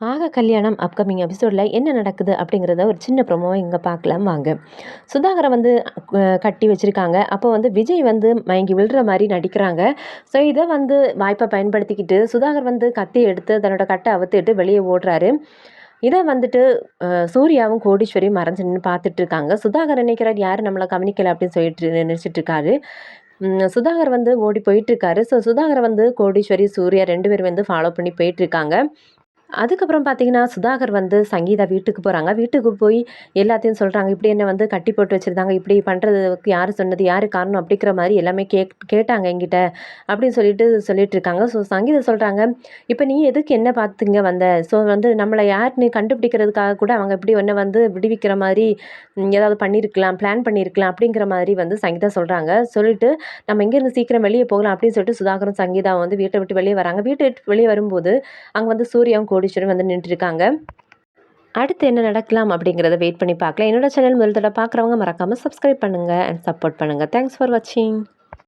ஆக கல்யாணம் அப்கமிங் எபிசோடில் என்ன நடக்குது அப்படிங்கிறத ஒரு சின்ன ப்ரொமோவை இங்கே பார்க்கலாம் வாங்க. சுதாகரை வந்து கட்டி வச்சுருக்காங்க. அப்போ வந்து விஜய் வந்து மயங்கி விழுற மாதிரி நடிக்கிறாங்க. ஸோ இதை வந்து வாய்ப்பை பயன்படுத்திக்கிட்டு சுதாகர் வந்து கத்தி எடுத்து தன்னோட கட்டை அவுத்துட்டு வெளியே ஓடுறாரு. இதை வந்துட்டு சூர்யாவும் கோடீஸ்வரியும் மறைஞ்சு நின்று பார்த்துட்டு இருக்காங்க. சுதாகர் நினைக்கிறார் யார் நம்மளை கவனிக்கலை? அப்படின்னு சொல்லிட்டு நினச்சிட்டு இருக்காரு. சுதாகர் வந்து ஓடி போயிட்டுருக்காரு ஸோ சுதாகரை வந்து கோடீஸ்வரி சூர்யா ரெண்டு பேரும் வந்து ஃபாலோ பண்ணி போயிட்டுருக்காங்க அதுக்கப்புறம் பார்த்தீங்கன்னா சுதாகர் வந்து சங்கீதா வீட்டுக்கு போகிறாங்க வீட்டுக்கு போய் எல்லாத்தையும் சொல்கிறாங்க இப்படி என்ன வந்து கட்டி போட்டு வச்சுருந்தாங்க. இப்படி பண்ணுறதுக்கு யார் சொன்னது? யார் காரணம்? அப்படிங்கிற மாதிரி எல்லாமே கேக் கேட்டாங்க எங்கிட்ட அப்படின்னு சொல்லிட்டு சொல்லிட்டு இருக்காங்க ஸோ சங்கீதா சொல்கிறாங்க இப்போ நீ எதுக்கு என்ன பார்த்துங்க வந்த? ஸோ வந்து நம்மளை யார் நீ கண்டுபிடிக்கிறதுக்காக கூட அவங்க இப்படி ஒன்றை வந்து விடுவிக்கிற மாதிரி ஏதாவது பண்ணியிருக்கலாம் பிளான் பண்ணியிருக்கலாம் அப்படிங்கிற மாதிரி வந்து சங்கீதா சொல்கிறாங்க சொல்லிட்டு நம்ம இங்கேருந்து சீக்கிரம் வெளியே போகலாம் அப்படின்னு சொல்லிட்டு சுதாகரும் சங்கீதா வந்து வீட்டை விட்டு வெளியே வராங்க. வீட்டை விட்டு வெளியே வரும்போது அங்கே வந்து சூரியன் கோடீஸ்வரன் வந்து நின்றுருக்காங்க அடுத்து என்ன நடக்கலாம் அப்படிங்கிறத வெயிட் பண்ணி பார்க்கலாம். என்னோட சேனல் முதல் தடவை பார்க்குறவங்க மறக்காமல் சப்ஸ்கிரைப் பண்ணுங்கள் அண்ட் சப்போர்ட் பண்ணுங்கள் தேங்க்ஸ் ஃபார் வாட்சிங்